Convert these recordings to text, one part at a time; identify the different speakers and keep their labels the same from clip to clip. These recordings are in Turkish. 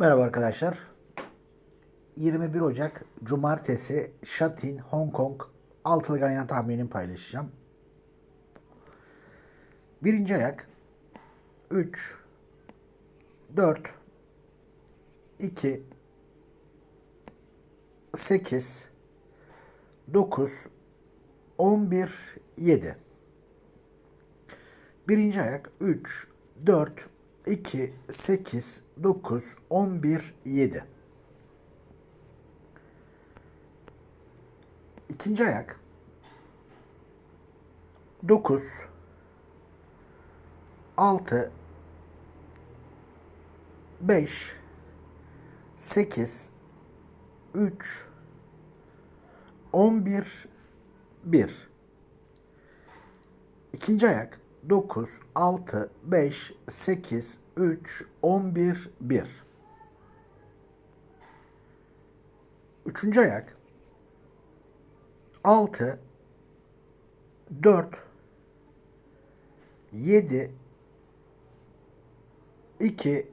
Speaker 1: Merhaba arkadaşlar. 21 Ocak Cumartesi Şatin Hong Kong altılı ganyan tahminini paylaşacağım. Birinci ayak 3 4 2 8 9 11 7 Birinci ayak 3 4 2 8 9 11 7 İkinci ayak. 9 6 5 8 3 11 1 İkinci ayak 9 6 5 8 3 11 1 Üçüncü ayak. 6 4 7 2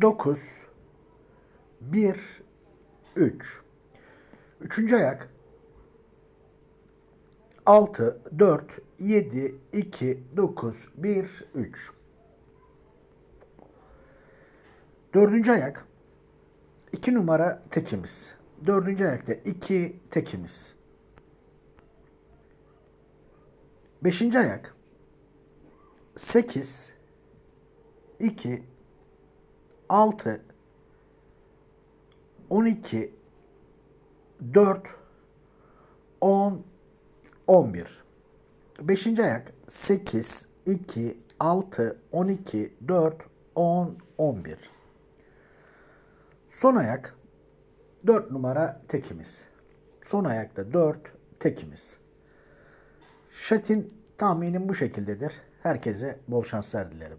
Speaker 1: 9 1 3 Üçüncü ayak 6 4 7 2 9 1 3 Dördüncü ayak 2 numara tekimiz. Dördüncü ayakta 2 tekimiz. Beşinci ayak 8 2 6 12 4 10 11 Beşinci ayak 8 2 6 12 4 10 11 Son ayak 4 numara tekimiz. Son ayakta 4 tekimiz. Şatin tahminim bu şekildedir. Herkese bol şanslar dilerim.